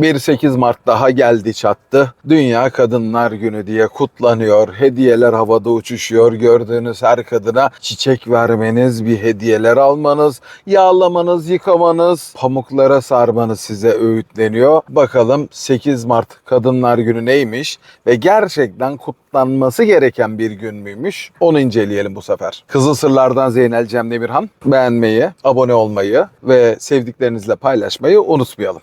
Bir 8 Mart daha geldi çattı. Dünya Kadınlar Günü diye kutlanıyor. Hediyeler havada uçuşuyor. Gördüğünüz her kadına çiçek vermeniz, bir hediyeler almanız, yağlamanız, yıkamanız, pamuklara sarmanız size öğütleniyor. Bakalım 8 Mart Kadınlar Günü neymiş ve gerçekten kutlanması gereken bir gün müymüş? Onu inceleyelim bu sefer. Kızıl Sırlardan Zeynel Cem Demirhan. Beğenmeyi, abone olmayı ve sevdiklerinizle paylaşmayı unutmayalım.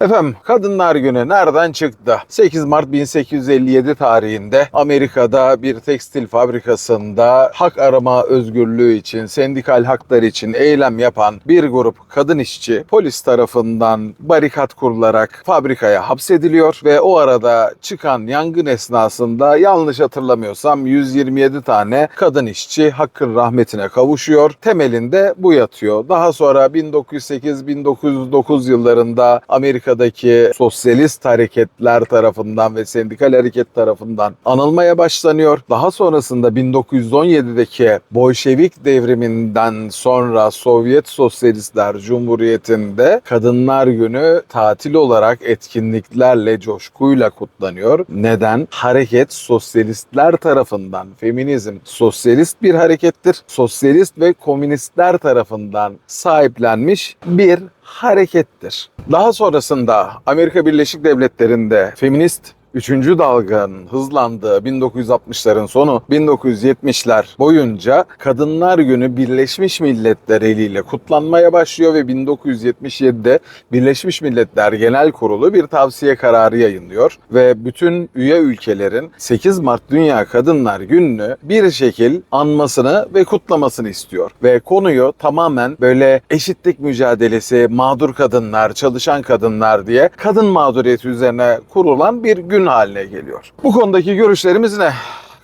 Efendim Kadınlar Günü nereden çıktı? 8 Mart 1857 tarihinde Amerika'da bir tekstil fabrikasında hak arama özgürlüğü için, sendikal haklar için eylem yapan bir grup kadın işçi polis tarafından barikat kurularak fabrikaya hapsediliyor ve o arada çıkan yangın esnasında yanlış hatırlamıyorsam 127 tane kadın işçi hakkın rahmetine kavuşuyor. Temelinde bu yatıyor. Daha sonra 1908-1909 yıllarında Amerika'daki sosyalist hareketler tarafından ve sendikal hareket tarafından anılmaya başlanıyor. Daha sonrasında 1917'deki Bolşevik devriminden sonra Sovyet Sosyalistler Cumhuriyeti'nde Kadınlar Günü tatil olarak etkinliklerle, coşkuyla kutlanıyor. Neden? Hareket sosyalistler tarafından, feminizm sosyalist bir harekettir. Sosyalist ve komünistler tarafından sahiplenmiş bir harekettir. Daha sonrasında Amerika Birleşik Devletleri'nde feminist Üçüncü dalganın hızlandığı 1960'ların sonu 1970'ler boyunca Kadınlar Günü Birleşmiş Milletler eliyle kutlanmaya başlıyor ve 1977'de Birleşmiş Milletler Genel Kurulu bir tavsiye kararı yayınlıyor ve bütün üye ülkelerin 8 Mart Dünya Kadınlar Günü'nü bir şekil anmasını ve kutlamasını istiyor. Ve konuyu tamamen böyle eşitlik mücadelesi, mağdur kadınlar, çalışan kadınlar diye kadın mağduriyeti üzerine kurulan bir gün haline geliyor. Bu konudaki görüşlerimiz ne?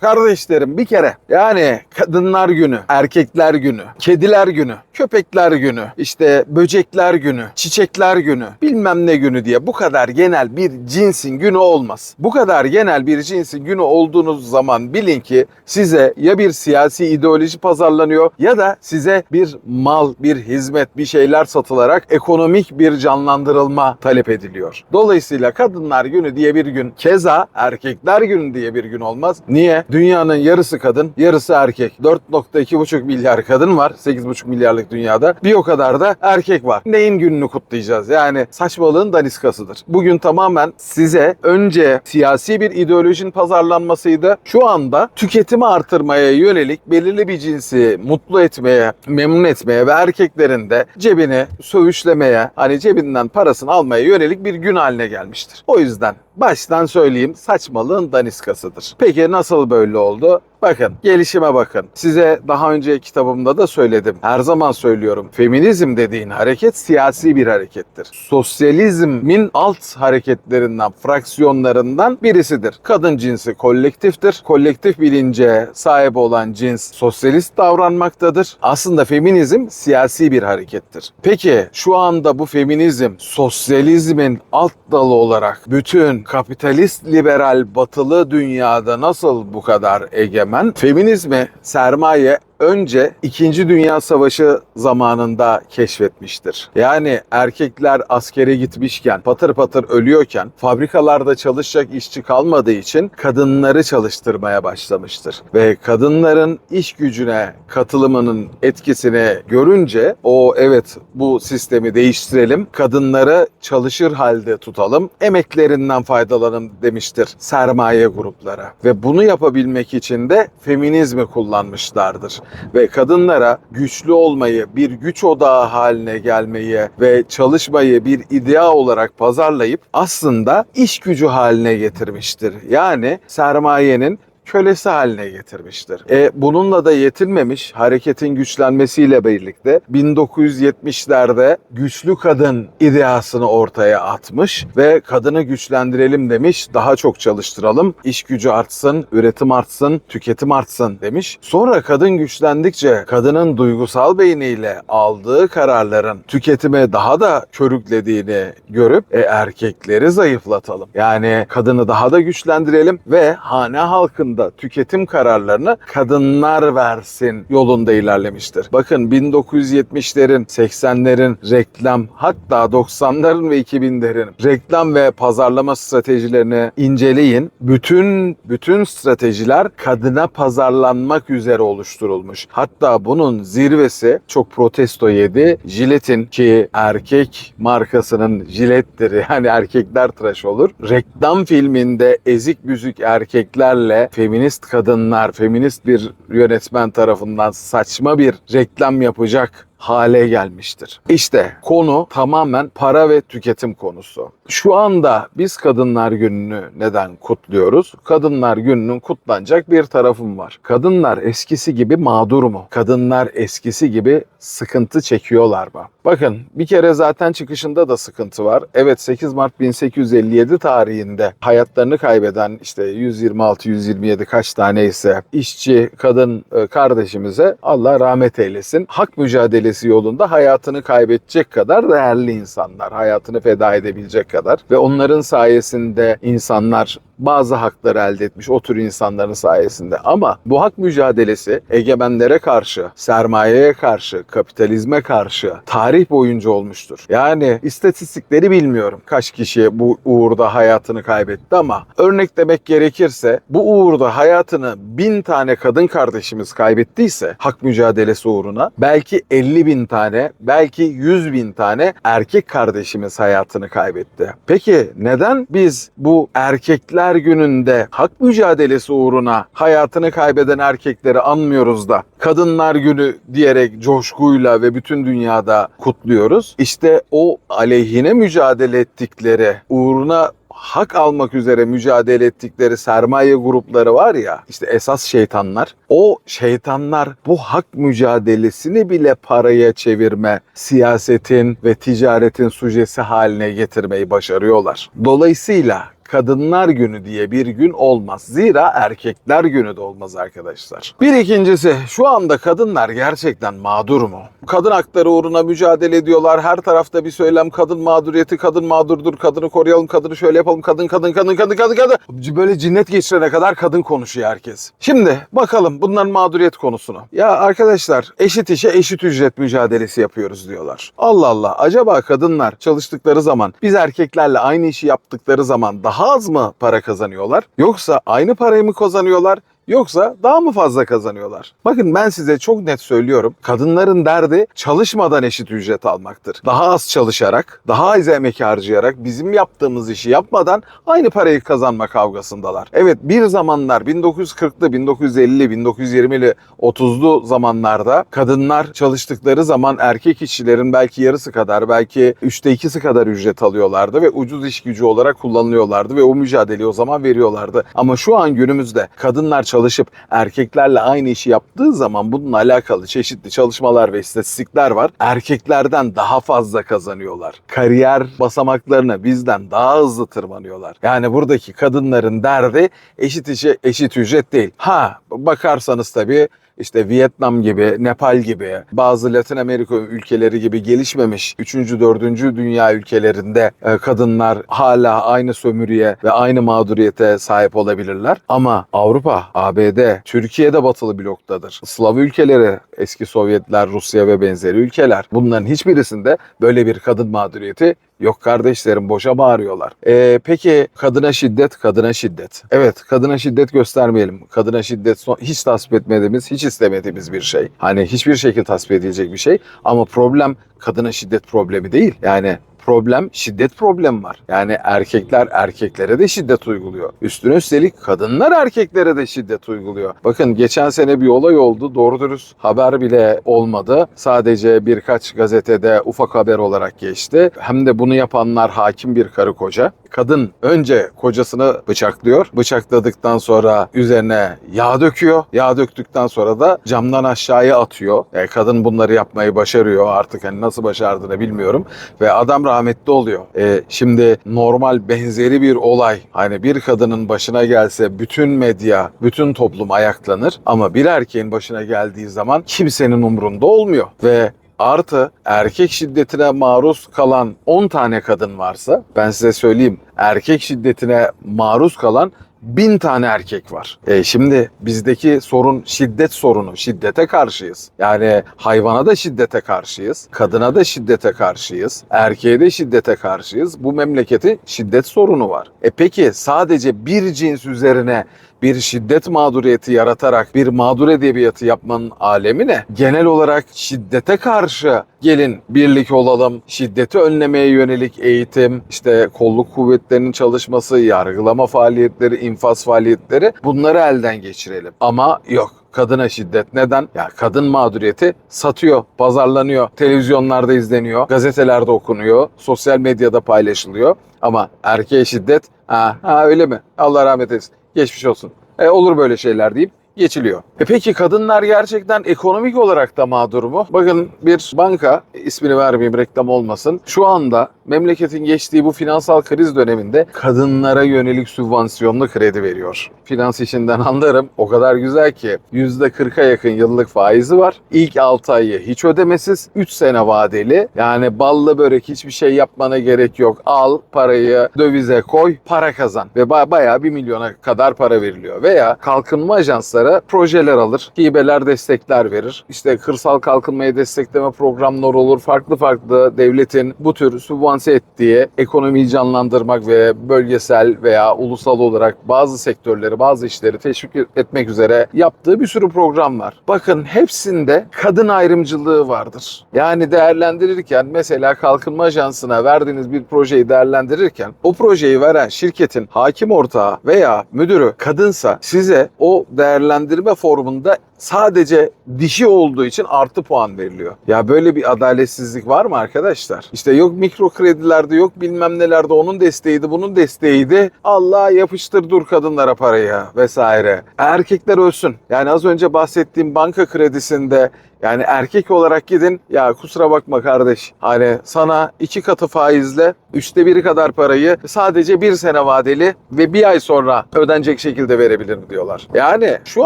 Kardeşlerim bir kere yani kadınlar günü, erkekler günü, kediler günü, köpekler günü, işte böcekler günü, çiçekler günü, bilmem ne günü diye bu kadar genel bir cinsin günü olmaz. Bu kadar genel bir cinsin günü olduğunuz zaman bilin ki size ya bir siyasi ideoloji pazarlanıyor ya da size bir mal, bir hizmet, bir şeyler satılarak ekonomik bir canlandırılma talep ediliyor. Dolayısıyla kadınlar günü diye bir gün keza erkekler günü diye bir gün olmaz. Niye? Dünyanın yarısı kadın, yarısı erkek. 4.2,5 milyar kadın var 8,5 milyarlık dünyada. Bir o kadar da erkek var. Neyin gününü kutlayacağız? Yani saçmalığın daniskasıdır. Bugün tamamen size önce siyasi bir ideolojinin pazarlanmasıydı. Şu anda tüketimi artırmaya yönelik belirli bir cinsi mutlu etmeye, memnun etmeye ve erkeklerin de cebini söğüşlemeye, hani cebinden parasını almaya yönelik bir gün haline gelmiştir. O yüzden baştan söyleyeyim saçmalığın daniskasıdır. Peki nasıl böyle oldu? Bakın gelişime bakın. Size daha önce kitabımda da söyledim. Her zaman söylüyorum. Feminizm dediğin hareket siyasi bir harekettir. Sosyalizmin alt hareketlerinden, fraksiyonlarından birisidir. Kadın cinsi kolektiftir. Kolektif bilince sahip olan cins sosyalist davranmaktadır. Aslında feminizm siyasi bir harekettir. Peki şu anda bu feminizm sosyalizmin alt dalı olarak bütün kapitalist liberal batılı dünyada nasıl bu kadar egemen? Feminizmi sermaye önce 2. Dünya Savaşı zamanında keşfetmiştir. Yani erkekler askere gitmişken, patır patır ölüyorken, fabrikalarda çalışacak işçi kalmadığı için kadınları çalıştırmaya başlamıştır. Ve kadınların iş gücüne katılımının etkisini görünce o evet bu sistemi değiştirelim, kadınları çalışır halde tutalım, emeklerinden faydalanın demiştir sermaye gruplara. Ve bunu yapabilmek için de feminizmi kullanmışlardır ve kadınlara güçlü olmayı, bir güç odağı haline gelmeyi ve çalışmayı bir idea olarak pazarlayıp aslında iş gücü haline getirmiştir. Yani sermayenin kölesi haline getirmiştir. E, bununla da yetinmemiş hareketin güçlenmesiyle birlikte 1970'lerde güçlü kadın ideasını ortaya atmış ve kadını güçlendirelim demiş, daha çok çalıştıralım, iş gücü artsın, üretim artsın, tüketim artsın demiş. Sonra kadın güçlendikçe kadının duygusal beyniyle aldığı kararların tüketime daha da körüklediğini görüp e, erkekleri zayıflatalım. Yani kadını daha da güçlendirelim ve hane halkında anda tüketim kararlarını kadınlar versin yolunda ilerlemiştir. Bakın 1970'lerin, 80'lerin reklam hatta 90'ların ve 2000'lerin reklam ve pazarlama stratejilerini inceleyin. Bütün bütün stratejiler kadına pazarlanmak üzere oluşturulmuş. Hatta bunun zirvesi çok protesto yedi. Gillette'in ki erkek markasının Gillette'dir. Yani erkekler tıraş olur. Reklam filminde ezik büzük erkeklerle feminist kadınlar, feminist bir yönetmen tarafından saçma bir reklam yapacak hale gelmiştir. İşte konu tamamen para ve tüketim konusu. Şu anda biz Kadınlar Günü'nü neden kutluyoruz? Kadınlar Günü'nün kutlanacak bir tarafım var. Kadınlar eskisi gibi mağdur mu? Kadınlar eskisi gibi sıkıntı çekiyorlar mı? Bakın bir kere zaten çıkışında da sıkıntı var. Evet 8 Mart 1857 tarihinde hayatlarını kaybeden işte 126-127 kaç tane ise işçi kadın e, kardeşimize Allah rahmet eylesin. Hak mücadelesi yolunda hayatını kaybedecek kadar değerli insanlar. Hayatını feda edebilecek kadar ve onların sayesinde insanlar bazı hakları elde etmiş o tür insanların sayesinde. Ama bu hak mücadelesi egemenlere karşı, sermayeye karşı, kapitalizme karşı tarih boyunca olmuştur. Yani istatistikleri bilmiyorum kaç kişi bu uğurda hayatını kaybetti ama örnek demek gerekirse bu uğurda hayatını bin tane kadın kardeşimiz kaybettiyse hak mücadelesi uğruna belki 50 bin tane belki 100 bin tane erkek kardeşimiz hayatını kaybetti. Peki neden biz bu erkekler gününde hak mücadelesi uğruna hayatını kaybeden erkekleri anmıyoruz da kadınlar günü diyerek coşkuyla ve bütün dünyada kutluyoruz? İşte o aleyhine mücadele ettikleri uğruna hak almak üzere mücadele ettikleri sermaye grupları var ya işte esas şeytanlar o şeytanlar bu hak mücadelesini bile paraya çevirme siyasetin ve ticaretin sujesi haline getirmeyi başarıyorlar. Dolayısıyla Kadınlar Günü diye bir gün olmaz. Zira erkekler günü de olmaz arkadaşlar. Bir ikincisi şu anda kadınlar gerçekten mağdur mu? Kadın hakları uğruna mücadele ediyorlar. Her tarafta bir söylem kadın mağduriyeti, kadın mağdurdur, kadını koruyalım, kadını şöyle yapalım, kadın kadın kadın kadın kadın kadın. Böyle cinnet geçirene kadar kadın konuşuyor herkes. Şimdi bakalım bunların mağduriyet konusunu. Ya arkadaşlar eşit işe eşit ücret mücadelesi yapıyoruz diyorlar. Allah Allah acaba kadınlar çalıştıkları zaman biz erkeklerle aynı işi yaptıkları zaman daha az mı para kazanıyorlar? Yoksa aynı parayı mı kazanıyorlar? Yoksa daha mı fazla kazanıyorlar? Bakın ben size çok net söylüyorum. Kadınların derdi çalışmadan eşit ücret almaktır. Daha az çalışarak, daha az emek harcayarak bizim yaptığımız işi yapmadan aynı parayı kazanma kavgasındalar. Evet bir zamanlar 1940'lı, 1950'li, 1920'li, 30'lu zamanlarda kadınlar çalıştıkları zaman erkek işçilerin belki yarısı kadar, belki üçte ikisi kadar ücret alıyorlardı ve ucuz iş gücü olarak kullanılıyorlardı ve o mücadeleyi o zaman veriyorlardı. Ama şu an günümüzde kadınlar çalışıp erkeklerle aynı işi yaptığı zaman bununla alakalı çeşitli çalışmalar ve istatistikler var. Erkeklerden daha fazla kazanıyorlar. Kariyer basamaklarına bizden daha hızlı tırmanıyorlar. Yani buradaki kadınların derdi eşit işe eşit ücret değil. Ha bakarsanız tabii işte Vietnam gibi, Nepal gibi, bazı Latin Amerika ülkeleri gibi gelişmemiş 3. 4. dünya ülkelerinde e, kadınlar hala aynı sömürüye ve aynı mağduriyete sahip olabilirler. Ama Avrupa, ABD, Türkiye'de batılı bloktadır. Slav ülkeleri, eski Sovyetler, Rusya ve benzeri ülkeler bunların hiçbirisinde böyle bir kadın mağduriyeti Yok kardeşlerim boşa bağırıyorlar. Ee, peki kadına şiddet, kadına şiddet. Evet kadına şiddet göstermeyelim. Kadına şiddet son, hiç tasvip etmediğimiz, hiç istemediğimiz bir şey. Hani hiçbir şekilde tasvip edilecek bir şey. Ama problem kadına şiddet problemi değil. Yani problem şiddet problemi var. Yani erkekler erkeklere de şiddet uyguluyor. Üstüne üstelik kadınlar erkeklere de şiddet uyguluyor. Bakın geçen sene bir olay oldu. Doğru dürüst haber bile olmadı. Sadece birkaç gazetede ufak haber olarak geçti. Hem de bunu yapanlar hakim bir karı koca. Kadın önce kocasını bıçaklıyor. Bıçakladıktan sonra üzerine yağ döküyor. Yağ döktükten sonra da camdan aşağıya atıyor. E, kadın bunları yapmayı başarıyor. Artık hani nasıl başardığını bilmiyorum. Ve adam rahmetli oluyor. E, şimdi normal benzeri bir olay hani bir kadının başına gelse bütün medya, bütün toplum ayaklanır ama bir erkeğin başına geldiği zaman kimsenin umrunda olmuyor ve Artı erkek şiddetine maruz kalan 10 tane kadın varsa ben size söyleyeyim erkek şiddetine maruz kalan bin tane erkek var. E şimdi bizdeki sorun şiddet sorunu. Şiddete karşıyız. Yani hayvana da şiddete karşıyız. Kadına da şiddete karşıyız. Erkeğe de şiddete karşıyız. Bu memleketin şiddet sorunu var. E peki sadece bir cins üzerine bir şiddet mağduriyeti yaratarak bir mağdur edebiyatı yapmanın alemi ne? Genel olarak şiddete karşı gelin birlik olalım, şiddeti önlemeye yönelik eğitim, işte kolluk kuvvetlerinin çalışması, yargılama faaliyetleri, infaz faaliyetleri bunları elden geçirelim. Ama yok kadına şiddet neden? Ya kadın mağduriyeti satıyor, pazarlanıyor, televizyonlarda izleniyor, gazetelerde okunuyor, sosyal medyada paylaşılıyor. Ama erkeğe şiddet, ha, ha öyle mi? Allah rahmet eylesin. Geçmiş olsun. E, olur böyle şeyler deyip geçiliyor. E peki kadınlar gerçekten ekonomik olarak da mağdur mu? Bakın bir banka, ismini vermeyeyim reklam olmasın, şu anda memleketin geçtiği bu finansal kriz döneminde kadınlara yönelik sübvansiyonlu kredi veriyor. Finans işinden anlarım. O kadar güzel ki %40'a yakın yıllık faizi var. İlk 6 ayı hiç ödemesiz, 3 sene vadeli. Yani ballı börek hiçbir şey yapmana gerek yok. Al parayı dövize koy, para kazan. Ve ba- bayağı 1 milyona kadar para veriliyor. Veya kalkınma ajansları projeler alır, hibeler, destekler verir. İşte kırsal kalkınmayı destekleme programları olur. Farklı farklı devletin bu tür sübvanse ettiği ekonomiyi canlandırmak ve bölgesel veya ulusal olarak bazı sektörleri, bazı işleri teşvik etmek üzere yaptığı bir sürü program var. Bakın hepsinde kadın ayrımcılığı vardır. Yani değerlendirirken mesela kalkınma ajansına verdiğiniz bir projeyi değerlendirirken o projeyi veren şirketin hakim ortağı veya müdürü kadınsa size o değerlendirme formunda sadece dişi olduğu için artı puan veriliyor. Ya böyle bir adaletsizlik var mı arkadaşlar? İşte yok mikro kredilerde yok bilmem nelerde onun desteğiydi bunun desteğiydi. Allah yapıştır dur kadınlara parayı vesaire. Erkekler ölsün. Yani az önce bahsettiğim banka kredisinde yani erkek olarak gidin ya kusura bakma kardeş hani sana iki katı faizle üçte biri kadar parayı sadece bir sene vadeli ve bir ay sonra ödenecek şekilde verebilirim diyorlar. Yani şu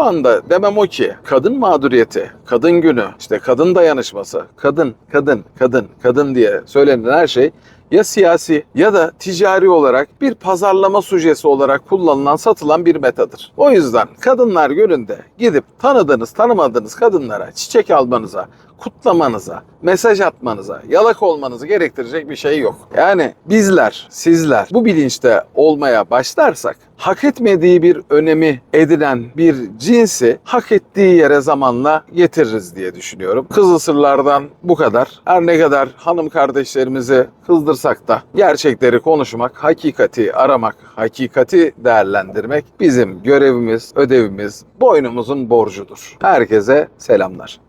anda demem o ki kadın mağduriyeti, kadın günü, işte kadın dayanışması, kadın, kadın, kadın, kadın diye söylenen her şey ya siyasi ya da ticari olarak bir pazarlama sujesi olarak kullanılan, satılan bir metadır. O yüzden kadınlar gününde gidip tanıdığınız, tanımadığınız kadınlara çiçek almanıza, kutlamanıza, mesaj atmanıza, yalak olmanızı gerektirecek bir şey yok. Yani bizler, sizler bu bilinçte olmaya başlarsak hak etmediği bir önemi edinen bir cinsi hak ettiği yere zamanla getiririz diye düşünüyorum. Kızıl sırlardan bu kadar. Her ne kadar hanım kardeşlerimizi kızdırsak da gerçekleri konuşmak, hakikati aramak, hakikati değerlendirmek bizim görevimiz, ödevimiz, boynumuzun borcudur. Herkese selamlar.